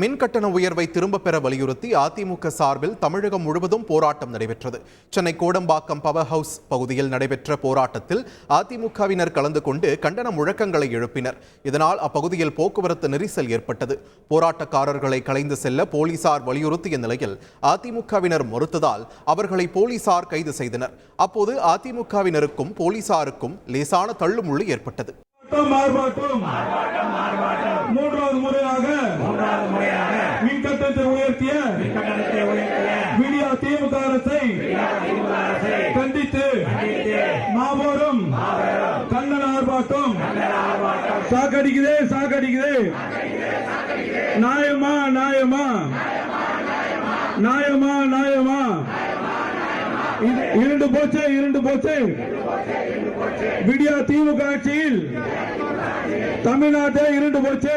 மின் கட்டண உயர்வை திரும்ப பெற வலியுறுத்தி அதிமுக சார்பில் தமிழகம் முழுவதும் போராட்டம் நடைபெற்றது. சென்னை கோடம்பாக்கம் பவர் ஹவுஸ் பகுதியில் நடைபெற்ற போராட்டத்தில் அதிமுகவினர் கலந்து கொண்டு கண்டன முழக்கங்களை எழுப்பினர். இதனால் அப்பகுதியில் போக்குவரத்து நெரிசல் ஏற்பட்டது. போராட்டக்காரர்களை கலைந்து செல்ல போலீசார் வலியுறுத்திய நிலையில் அதிமுகவினர் மறுத்ததால் அவர்களை போலீசார் கைது செய்தனர். அப்போது அதிமுகவினருக்கும் போலீசாருக்கும் லேசான தள்ளுமுள்ளு ஏற்பட்டது. மூன்றாவது முறையாக கண்டித்து மாபெரும் கண்டன ஆர்ப்பாட்டம் சாக்கடிக்குதே சாக்கடிக்குதே நியாயமா நியாயமா நியாயமா இரு- இருண்டு போச்சு இருண்டு போச்சு. விடியா திமுக ஆட்சியில் தமிழ்நாட்டே இருண்டு போச்சு.